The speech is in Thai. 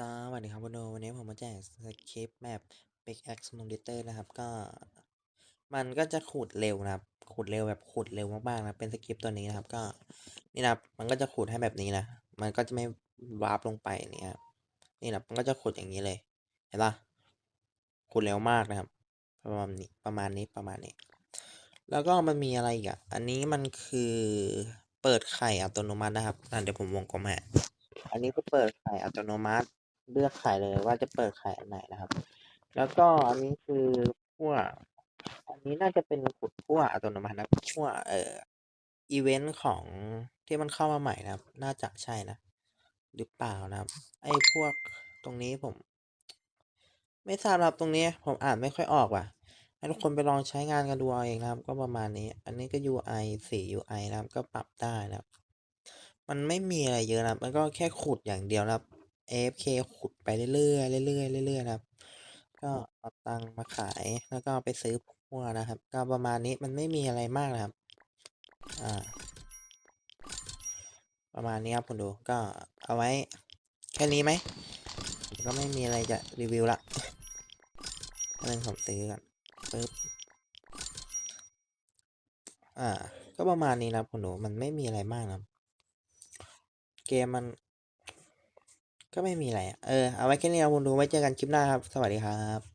สวัสดีครับคุณโดวันนี้ผมมาแจกสคริปต์แมป Big X Simulator นะครับ ก็ มันก็จะขุดเร็วนะครับ ขุดเร็วแบบขุดเร็วมากๆนะเป็นสคริปต์ตัวนี้นะครับ ก็นี่นะมันก็จะขุดให้แบบนี้นะ มันก็จะไม่วาร์ปลงไปนี่ครับนี่นะมันก็จะขุดอย่างนี้เลย เห็นปะขุดเร็วมากนะครับ ประมาณนี้ประมาณนี้ประมาณนี้ แล้วก็มันมีอะไรอีกอะ อันนี้มันคือเปิดไข่อัตโนมัตินะครับอะเดี๋ยวผมวงกลมให้อันนี้ก็เปิดไข่อัตโนมัติ เลือกไข่เลยว่าจะเปิดไข่อันไหนนะครับ แล้วก็อันนี้คือพวอันนี้น่าจะเป็นขุดพวอัตโนมัตินะพวเอ่ออีเวนต์ของที่มันเข้ามาใหม่นะครับ น่าจะใช่นะ หรือเปล่านะครับ ไอ้พวกตรงนี้ผม ไม่ทราบครับตรงนี้ ผมอ่านไม่ค่อยออกว่ะให้ทุกคนไปลองใช้งานกันดูเอาเองนะครับ ก็ประมาณนี้ อันนี้ก็ UI สี UI นะครับ ก็ปรับได้นะครับ มันไม่มีอะไรเยอะนะมันก็แค่ขุดอย่างเดียวนะครับ AFK ขุดไปเรื่อยๆเรื่อยๆเรื่อยๆนะครับ ก็เอาตังค์มาขายแล้วก็ไปซื้อพวกนะครับ ก็ประมาณนี้มันไม่มีอะไรมากนะครับ อ่า ประมาณนี้ครับคุณดูก็เอาไว้แค่นี้ไหมก็ไม่มีอะไรจะรีวิวละอันนึงผมซื้อกันปึ๊บอ่า ก็ประมาณนี้นะคุณดูมันไม่มีอะไรมากนะ เกมมัน ก็ไม่มีอะไรอะเออ เอาไว้แค่นี้ครับคุณดูไว้เจอกันคลิปหน้าครับ สวัสดีครับ